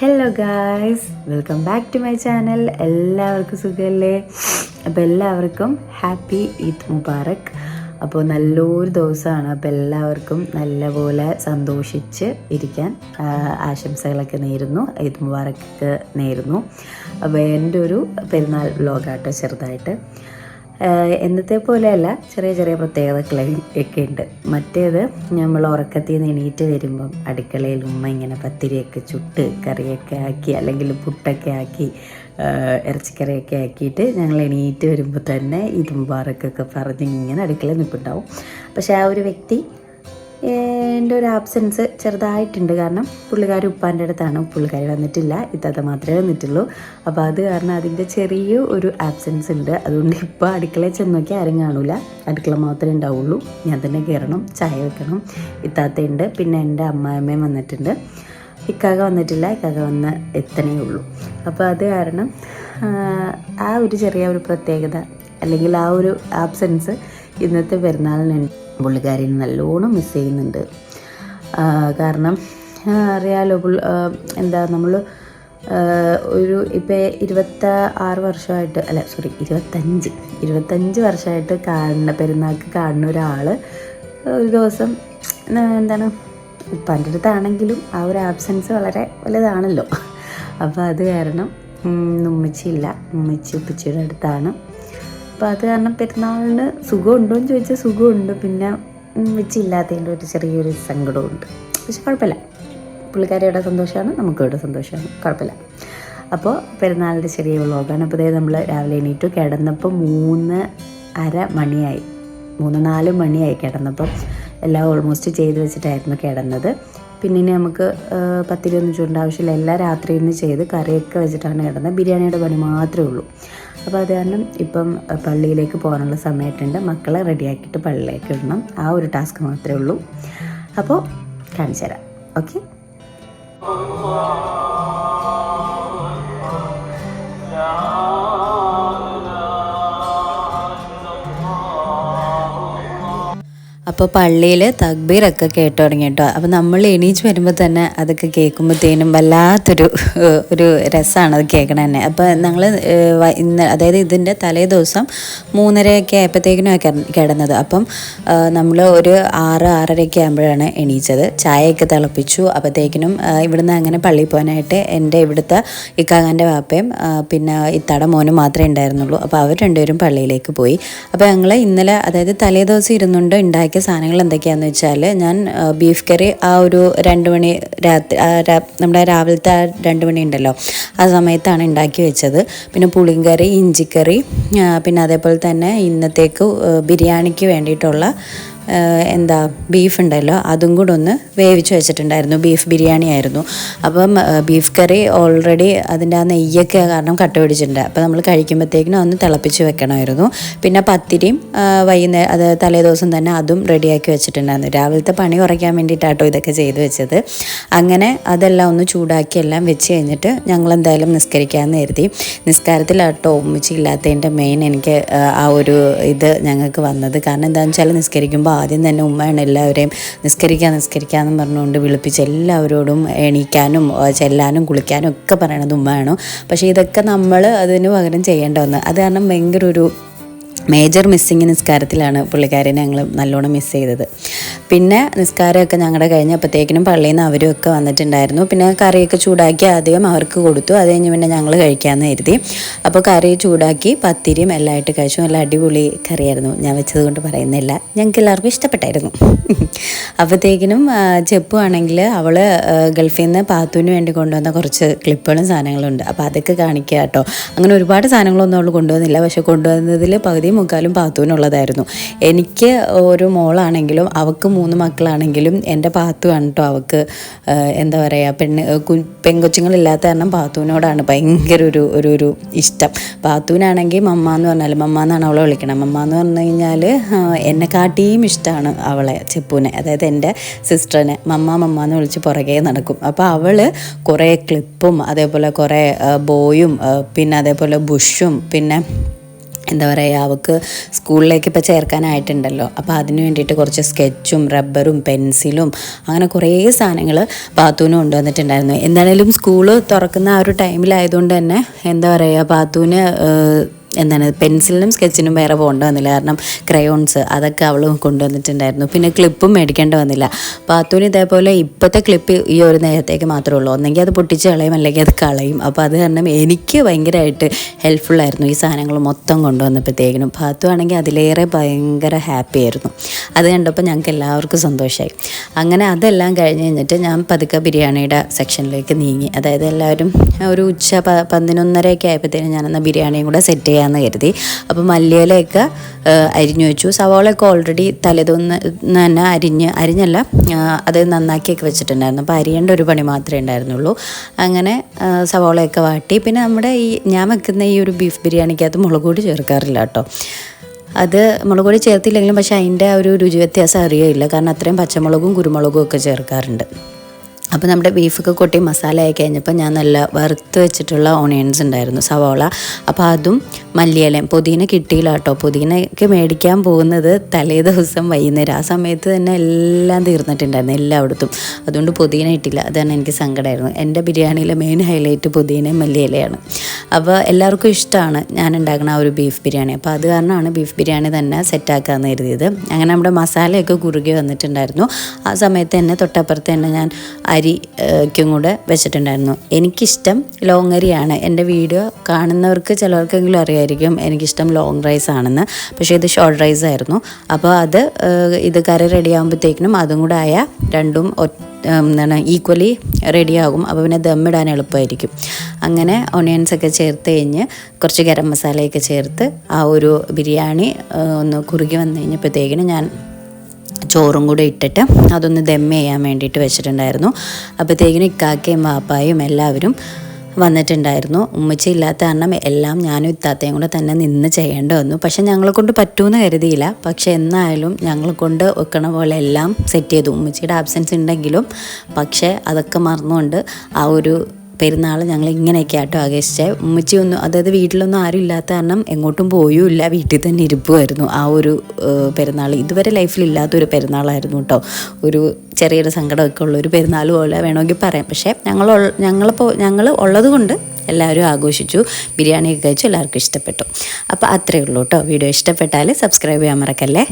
Hello guys welcome back to my channel എല്ലാവർക്കും സുഖമല്ലേ അപ്പോൾ എല്ലാവർക്കും ഹാപ്പി ഈദ് മുബാറക്. അപ്പോൾ നല്ലൊരു ദിവസമാണ്. അപ്പോൾ എല്ലാവർക്കും നല്ലപോലെ സന്തോഷിച്ച് ഇരിക്കാൻ ആശംസകളൊക്കെ നേരുന്നു. ഈദ് മുബാറക്ക് നേരുന്നു. അപ്പോൾ എന്റെ ഒരു പെരുന്നാൾ വ്ലോഗാട്ടോ ചെറുതായിട്ട്. എന്നത്തെ പോലെയല്ല ചെറിയ ചെറിയ പ്രത്യേകതകളൊക്കെ ഉണ്ട്. മറ്റേത് നമ്മൾ ഉറക്കത്തിൽ നിന്ന് എണീറ്റ് വരുമ്പം അടുക്കളയിൽ ഉമ്മ ഇങ്ങനെ പത്തിരിയൊക്കെ ചുട്ട് കറിയൊക്കെ ആക്കി അല്ലെങ്കിൽ പുട്ടൊക്കെ ആക്കി ഇറച്ചിക്കറിയൊക്കെ ആക്കിയിട്ട് ഞങ്ങൾ എണീറ്റ് വരുമ്പോൾ തന്നെ ഇതും മുബാറക്കൊക്കെ പറഞ്ഞ് ഇങ്ങനെ അടുക്കളയിൽ നിൽപ്പുണ്ടാവും. പക്ഷേ ആ ഒരു വ്യക്തി എന്റെ ഒരു ആബ്സെൻസ് ചെറുതായിട്ടുണ്ട്. കാരണം പുള്ളിക്കാരി ഉപ്പാന്റെ അടുത്താണ്. പുള്ളിക്കാരി വന്നിട്ടില്ല. ഇത്തത്തെ മാത്രമേ വന്നിട്ടുള്ളൂ. അപ്പോൾ അത് കാരണം അതിന്റെ ചെറിയ ഒരു ആബ്സെൻസ് ഉണ്ട്. അതുകൊണ്ട് ഇപ്പോൾ അടുക്കളയിൽ ചെന്ന് നോക്കിയാൽ ആരും കാണൂല. അടുക്കള മാത്രമേ ഉണ്ടാവുള്ളൂ. ഞാൻ തന്നെ കയറണം. ചായ വെക്കണം. ഇത്താത്തയുണ്ട് പിന്നെ എന്റെ അമ്മായിമ്മയും വന്നിട്ടുണ്ട്. ഇക്കാക വന്നിട്ടില്ല. ഇക്കാക വന്ന് എത്തണേ ഉള്ളൂ. അപ്പോൾ അത് കാരണം ആ ഒരു ചെറിയ ഒരു പ്രത്യേകത അല്ലെങ്കിൽ ആ ഒരു ആബ്സെൻസ് ഇന്നത്തെ പെരുന്നാളിന് പുള്ളിക്കാരിനെ നല്ലോണം മിസ് ചെയ്യുന്നുണ്ട്. കാരണം അറിയാലോ എന്താ നമ്മൾ ഒരു ഇപ്പോൾ ഇരുപത്ത ആറ് വർഷമായിട്ട് അല്ല സോറി ഇരുപത്തഞ്ച് ഇരുപത്തഞ്ച് വർഷമായിട്ട് കാണുന്ന പെരുന്നാൾക്ക് കാണുന്ന ഒരാൾ ഒരു ദിവസം എന്താണ് ഉപ്പാന്റെ അടുത്താണെങ്കിലും ആ ഒരു ആബ്സെൻസ് വളരെ വലുതാണല്ലോ. അപ്പോൾ അത് കാരണം ഉമ്മച്ചിയില്ല. ഉമ്മച്ചി ഉപ്പച്ചിയുടെ അടുത്താണ്. അപ്പോൾ അത് കാരണം പെരുന്നാളിന് സുഖമുണ്ടോ എന്ന് ചോദിച്ചാൽ സുഖമുണ്ട്. പിന്നെ വെച്ചില്ലാത്തതിന്റെ ഒരു ചെറിയൊരു സങ്കടമുണ്ട് പക്ഷെ കുഴപ്പമില്ല. പുള്ളിക്കാരിയുടെ സന്തോഷമാണ് നമുക്കിവിടെ സന്തോഷമാണ്. കുഴപ്പമില്ല. അപ്പോൾ പെരുന്നാളിന്റെ ചെറിയ വ്ളോഗാണ്. അപ്പോൾ ഇതേ നമ്മൾ രാവിലെ എണീറ്റു. കിടന്നപ്പോൾ മൂന്ന് അര മണിയായി. മൂന്ന് നാല് മണിയായി കിടന്നപ്പം. എല്ലാം ഓൾമോസ്റ്റ് ചെയ്ത് വെച്ചിട്ടായിരുന്നു കിടന്നത്. പിന്നെ നമുക്ക് പത്തിരി ഒന്നും ചൂണ്ട ആവശ്യമില്ല. എല്ലാം രാത്രി ഇന്ന് ചെയ്ത് കറിയൊക്കെ വെച്ചിട്ടാണ് കിടന്നത്. ബിരിയാണിയുടെ പണി മാത്രമേ ഉള്ളൂ. അപ്പോൾ അത് കാരണം ഇപ്പം പള്ളിയിലേക്ക് പോകാനുള്ള സമയമായിട്ടുണ്ട് മക്കളെ റെഡിയാക്കിയിട്ട് പള്ളിയിലേക്ക് ഇടണം ആ ഒരു ടാസ്ക് മാത്രമേ ഉള്ളൂ. അപ്പോൾ കാണിച്ചു തരാം. ഓക്കെ? അപ്പോൾ പള്ളിയിൽ തക്ബീറൊക്കെ കേട്ട് തുടങ്ങി കേട്ടോ അപ്പോൾ നമ്മൾ എണീച്ച് വരുമ്പോൾ തന്നെ അതൊക്കെ കേൾക്കുമ്പോഴത്തേനും വല്ലാത്തൊരു ഒരു രസമാണ് അത് കേൾക്കണ തന്നെ. അപ്പോൾ ഞങ്ങൾ ഇന്ന് അതായത് ഇതിന്റെ തലേ ദിവസം മൂന്നരയൊക്കെ ആയപ്പോഴത്തേക്കിനും കിടന്നത്. അപ്പം നമ്മൾ ഒരു ആറ് ആറരയൊക്കെ ആകുമ്പോഴാണ് എണീച്ചത്. ചായയൊക്കെ തിളപ്പിച്ചു. അപ്പോഴത്തേക്കിനും ഇവിടുന്ന് അങ്ങനെ പള്ളിയിൽ പോകാനായിട്ട് എന്റെ ഇവിടുത്തെ ഇക്കാകാന്റെ വാപ്പയും പിന്നെ ഇത്തട മോനും മാത്രമേ ഉണ്ടായിരുന്നുള്ളൂ. അപ്പോൾ അവർ രണ്ടുപേരും പള്ളിയിലേക്ക് പോയി. അപ്പോൾ ഞങ്ങൾ ഇന്നലെ അതായത് തലേ ദിവസം ഇരുന്നുകൊണ്ട് ഉണ്ടാക്കിയ സാധനങ്ങൾ എന്തൊക്കെയാണെന്ന് വെച്ചാൽ ഞാൻ ബീഫ് കറി ആ ഒരു രണ്ട് മണി രാത്രി നമ്മുടെ രാവിലത്തെ ആ രണ്ട് മണി ഉണ്ടല്ലോ ആ സമയത്താണ് ഉണ്ടാക്കി വെച്ചത്. പിന്നെ പുളിങ്കറി ഇഞ്ചിക്കറി പിന്നെ അതേപോലെ തന്നെ ഇന്നത്തേക്ക് ബിരിയാണിക്ക് വേണ്ടിയിട്ടുള്ള എന്താ ബീഫ് ഉണ്ടല്ലോ അതും കൂടെ ഒന്ന് വേവിച്ച് വെച്ചിട്ടുണ്ടായിരുന്നു. ബീഫ് ബിരിയാണി ആയിരുന്നു. അപ്പം ബീഫ് കറി ഓൾറെഡി അതിന്റെ ആ നെയ്യൊക്കെ കാരണം കട്ട പിടിച്ചിട്ടുണ്ട്. അപ്പോൾ നമ്മൾ കഴിക്കുമ്പോഴത്തേക്കിനും ഒന്ന് തിളപ്പിച്ച് വെക്കണമായിരുന്നു. പിന്നെ പത്തിരിയും വൈകുന്നേരം അത് തലേ ദിവസം തന്നെ അതും റെഡിയാക്കി വെച്ചിട്ടുണ്ടായിരുന്നു. രാവിലത്തെ പണി കുറയ്ക്കാൻ വേണ്ടിയിട്ടാട്ടോ ഇതൊക്കെ ചെയ്ത് വെച്ചത്. അങ്ങനെ അതെല്ലാം ഒന്ന് ചൂടാക്കി എല്ലാം വെച്ച് കഴിഞ്ഞിട്ട് ഞങ്ങൾ എന്തായാലും നിസ്കരിക്കാമെന്ന് കരുതി. നിസ്കാരത്തിലാട്ടോ ഉമ്മച്ചി ഇല്ലാത്തതിന്റെ മെയിൻ എനിക്ക് ആ ഒരു ഇത് ഞങ്ങൾക്ക് വന്നത്. കാരണം എന്താണെന്ന് വെച്ചാൽ നിസ്കരിക്കുമ്പോൾ ആദ്യം തന്നെ ഉമ്മയാണ് എല്ലാവരെയും നിസ്കരിക്കാൻ എന്ന് പറഞ്ഞുകൊണ്ട് വിളിപ്പിച്ച് എല്ലാവരോടും എണീക്കാനും ചെല്ലാനും കുളിക്കാനും ഒക്കെ പറയണത് ഉമ്മയാണ്. പക്ഷേ ഇതൊക്കെ നമ്മൾ അതിന് പകരം ചെയ്യേണ്ട ഒന്ന് അത് കാരണം ഭയങ്കര ഒരു മേജർ മിസ്സിങ് നിസ്കാരത്തിലാണ് പുള്ളിക്കാരനെ ഞങ്ങൾ നല്ലോണം മിസ് ചെയ്തത്. പിന്നെ നിസ്കാരമൊക്കെ ഞങ്ങളുടെ കഴിഞ്ഞപ്പോഴത്തേക്കിനും പള്ളിയിൽ നിന്ന് അവരും ഒക്കെ വന്നിട്ടുണ്ടായിരുന്നു. പിന്നെ കറിയൊക്കെ ചൂടാക്കി ആദ്യം അവർക്ക് കൊടുത്തു. അത് കഴിഞ്ഞ് പിന്നെ ഞങ്ങൾ കഴിക്കാമെന്ന് കരുതി. അപ്പോൾ കറി ചൂടാക്കി പത്തിരിയും എല്ലാം ആയിട്ട് കഴിച്ചു. നല്ല അടിപൊളി കറിയായിരുന്നു. ഞാൻ വെച്ചത് കൊണ്ട് പറയുന്നില്ല. ഞങ്ങൾക്ക് എല്ലാവർക്കും ഇഷ്ടപ്പെട്ടായിരുന്നു. അപ്പോഴത്തേക്കിനും ചെപ്പു ആണെങ്കിൽ അവൾ ഗൾഫിൽ നിന്ന് പാത്തുവിന് വേണ്ടി കൊണ്ടുവന്ന കുറച്ച് ക്ലിപ്പുകളും സാധനങ്ങളുണ്ട്. അപ്പോൾ അതൊക്കെ കാണിക്കുക കേട്ടോ. അങ്ങനെ ഒരുപാട് സാധനങ്ങളൊന്നും അവൾ കൊണ്ടുവന്നില്ല. പക്ഷേ കൊണ്ടുവന്നതിൽ പകുതി മുക്കാലും പാത്തുവിനുള്ളതായിരുന്നു. എനിക്ക് ഒരു മോളാണെങ്കിലും അവൾക്ക് മൂന്ന് മക്കളാണെങ്കിലും എന്റെ പാത്തുവാണ് കേട്ടോ അവൾക്ക് എന്താ പറയുക പെണ്ണ് പെങ്കൊച്ചുങ്ങളില്ലാത്ത കാരണം പാത്തുവിനോടാണ് ഭയങ്കര ഒരു ഒരു ഒരു ഇഷ്ടം. പാത്തുവിനാണെങ്കിൽ മമ്മ എന്ന് പറഞ്ഞാൽ മമ്മ എന്നാണ് അവളെ വിളിക്കണം. മമ്മ എന്ന് പറഞ്ഞു കഴിഞ്ഞാൽ എന്നെ കാട്ടിയും ഇഷ്ടമാണ് അവളെ ചെപ്പുവിനെ. അതായത് എന്റെ സിസ്റ്ററിനെ മമ്മ മമ്മ എന്ന് വിളിച്ച് പുറകെ നടക്കും. അപ്പോൾ അവൾ കുറേ ക്ലിപ്പും അതേപോലെ കുറേ ബോയും പിന്നെ അതേപോലെ ബുഷും പിന്നെ എന്താ പറയുക അവൾക്ക് സ്കൂളിലേക്ക് ഇപ്പോൾ ചേർക്കാനായിട്ടുണ്ടല്ലോ. അപ്പോൾ അതിന് വേണ്ടിയിട്ട് കുറച്ച് സ്കെച്ചും റബ്ബറും പെൻസിലും അങ്ങനെ കുറേ സാധനങ്ങൾ പാത്തൂന് കൊണ്ടുവന്നിട്ടുണ്ടായിരുന്നു. എന്താണേലും സ്കൂൾ തുറക്കുന്ന ആ ഒരു ടൈമിലായതുകൊണ്ട് തന്നെ എന്താ പറയുക പാത്തൂന് എന്താണ് പെൻസിലിനും സ്കെച്ചിനും വേറെ പോകേണ്ട വന്നില്ല. കാരണം ക്രയോൺസ് അതൊക്കെ അവൾ കൊണ്ടുവന്നിട്ടുണ്ടായിരുന്നു. പിന്നെ ക്ലിപ്പും മേടിക്കേണ്ടി വന്നില്ല. പാത്തൂന് ഇതേപോലെ ഇപ്പോഴത്തെ ക്ലിപ്പ് ഈ ഒരു നേരത്തേക്ക് മാത്രമേ ഉള്ളൂ. ഒന്നെങ്കിൽ അത് പൊട്ടിച്ച് കളയും അല്ലെങ്കിൽ അത് കളയും. അപ്പോൾ അത് കാരണം എനിക്ക് ഭയങ്കരമായിട്ട് ഹെൽപ്ഫുള്ളായിരുന്നു ഈ സാധനങ്ങൾ മൊത്തം കൊണ്ടുവന്നപ്പോഴത്തേക്കിനും. പാത്തു ആണെങ്കിൽ അതിലേറെ ഭയങ്കര ഹാപ്പി ആയിരുന്നു. അത് കണ്ടപ്പോൾ ഞങ്ങൾക്ക് എല്ലാവർക്കും സന്തോഷമായി അങ്ങനെ അതെല്ലാം കഴിഞ്ഞ് കഴിഞ്ഞിട്ട് ഞാൻ പതുക്കെ ബിരിയാണിയുടെ സെക്ഷനിലേക്ക് നീങ്ങി. അതായത് എല്ലാവരും ഒരു ഉച്ച പ പതിനൊന്നരയൊക്കെ ആയപ്പോഴത്തേനും ഞാനെന്നാൽ ബിരിയാണിയും കൂടെ സെറ്റ് ചെയ്യാമെന്ന് കരുതി. അപ്പോൾ മല്ലിയിലയൊക്കെ അരിഞ്ഞു വെച്ചു. സവാളയൊക്കെ ഓൾറെഡി തലേതൊന്ന് തന്നെ അരിഞ്ഞ് അരിഞ്ഞല്ല അത് നന്നാക്കിയൊക്കെ വെച്ചിട്ടുണ്ടായിരുന്നു. അപ്പോൾ അരിയേണ്ട ഒരു പണി മാത്രമേ ഉണ്ടായിരുന്നുള്ളൂ. അങ്ങനെ സവാളയൊക്കെ വാട്ടി. പിന്നെ നമ്മുടെ ഈ ഞാൻ വെക്കുന്ന ഈ ഒരു ബീഫ് ബിരിയാണിക്കകത്ത് മുളക് പൊടി ചേർക്കാറില്ല കേട്ടോ. അത് മുളക് പൊടി ചേർത്തില്ലെങ്കിലും പക്ഷേ അതിന്റെ ആ ഒരു രുചി വ്യത്യാസം അറിയില്ല കാരണം അത്രയും പച്ചമുളകും കുരുമുളകും ഒക്കെ ചേർക്കാറുണ്ട്. അപ്പോൾ നമ്മുടെ ബീഫൊക്കെ കൊട്ടി മസാല ആയി കഴിഞ്ഞപ്പോൾ ഞാൻ നല്ല വറുത്ത് വെച്ചിട്ടുള്ള ഓണിയൻസ് ഉണ്ടായിരുന്നു സവോള. അപ്പോൾ അതും മല്ലിയിലയും. പുതിന കിട്ടിയില്ല കേട്ടോ. പുതിനയ്ക്ക് മേടിക്കാൻ പോകുന്നത് തലേ ദിവസം വൈകുന്നേരം. ആ സമയത്ത് തന്നെ എല്ലാം തീർന്നിട്ടുണ്ടായിരുന്നു എല്ലായിടത്തും. അതുകൊണ്ട് പുതിന കിട്ടിയില്ല. അതാണ് എനിക്ക് സങ്കടമായിരുന്നു എന്റെ ബിരിയാണിയിലെ മെയിൻ ഹൈലൈറ്റ് പുതിനയും മല്ലിയിലയാണ്. അപ്പോൾ എല്ലാവർക്കും ഇഷ്ടമാണ് ഞാൻ ഉണ്ടാക്കുന്ന ആ ഒരു ബീഫ് ബിരിയാണി. അപ്പോൾ അത് കാരണമാണ് ബീഫ് ബിരിയാണി തന്നെ സെറ്റാക്കാമെന്ന് കരുതിയത്. അങ്ങനെ നമ്മുടെ മസാലയൊക്കെ കുറുകി വന്നിട്ടുണ്ടായിരുന്നു. ആ സമയത്ത് തന്നെ തൊട്ടപ്പുറത്ത് തന്നെ ഞാൻ അരിക്കും കൂടെ വെച്ചിട്ടുണ്ടായിരുന്നു. എനിക്കിഷ്ടം ലോങ് അരിയാണ്. എന്റെ വീഡിയോ കാണുന്നവർക്ക് ചിലർക്കെങ്കിലും അറിയായിരിക്കും എനിക്കിഷ്ടം ലോങ് റൈസ് ആണെന്ന്. പക്ഷേ ഇത് ഷോർട്ട് റൈസ് ആയിരുന്നു. അപ്പോൾ അത് ഇത് കറി റെഡി ആകുമ്പോഴത്തേക്കിനും അതും കൂടെ ആയ രണ്ടും എന്താണ് ഈക്വലി റെഡിയാകും അപ്പോൾ പിന്നെ ദമ്മിടാൻ എളുപ്പമായിരിക്കും. അങ്ങനെ ഓണിയൻസ് ഒക്കെ ചേർത്ത് കഴിഞ്ഞ് കുറച്ച് ഗരം മസാലയൊക്കെ ചേർത്ത് ആ ഒരു ബിരിയാണി ഒന്ന് കുറുകി വന്നു കഴിഞ്ഞപ്പോഴത്തേക്കിനും ഞാൻ ചോറും കൂടെ ഇട്ടിട്ട് അതൊന്ന് ദമ്മ ചെയ്യാൻ വേണ്ടിയിട്ട് വെച്ചിട്ടുണ്ടായിരുന്നു. അപ്പോഴത്തേക്കിനും ഇക്കാക്കയും വാപ്പായും എല്ലാവരും വന്നിട്ടുണ്ടായിരുന്നു. ഉമ്മച്ചി ഇല്ലാത്ത കാരണം എല്ലാം ഞാനും ഇത്താത്തയും കൂടെ തന്നെ നിന്ന് ചെയ്യേണ്ടി വന്നു. പക്ഷെ ഞങ്ങളെ കൊണ്ട് പറ്റുമെന്ന് കരുതിയില്ല. പക്ഷേ എന്നായാലും ഞങ്ങളെ കൊണ്ട് വെക്കണ പോലെ എല്ലാം സെറ്റ് ചെയ്തു. ഉമ്മച്ചിയുടെ ആബ്സെൻസ് ഉണ്ടെങ്കിലും പക്ഷേ അതൊക്കെ മറന്നുകൊണ്ട് ആ ഒരു പെരുന്നാൾ ഞങ്ങൾ ഇങ്ങനെയൊക്കെ ആട്ടോ ആഘോഷിച്ചത് ഉമ്മച്ചിയൊന്നും അതായത് വീട്ടിലൊന്നും ആരും ഇല്ലാത്ത കാരണം എങ്ങോട്ടും പോയുമില്ല വീട്ടിൽ തന്നെ ഇരിപ്പുമായിരുന്നു ആ ഒരു പെരുന്നാൾ ഇതുവരെ ലൈഫിൽ ഇല്ലാത്തൊരു പെരുന്നാളായിരുന്നു കേട്ടോ. ഒരു ചെറിയൊരു സങ്കടമൊക്കെ ഉള്ള ഒരു പെരുന്നാൾ പോലെ വേണമെങ്കിൽ പറയാം. പക്ഷേ ഞങ്ങൾ ഞങ്ങളിപ്പോൾ ഞങ്ങൾ ഉള്ളത് കൊണ്ട് എല്ലാവരും ആഘോഷിച്ചു ബിരിയാണിയൊക്കെ കഴിച്ചു എല്ലാവർക്കും ഇഷ്ടപ്പെട്ടു. അപ്പോൾ അത്രയേ ഉള്ളൂ കേട്ടോ. വീഡിയോ ഇഷ്ടപ്പെട്ടാൽ സബ്സ്ക്രൈബ് ചെയ്യാൻ മറക്കല്ലേ?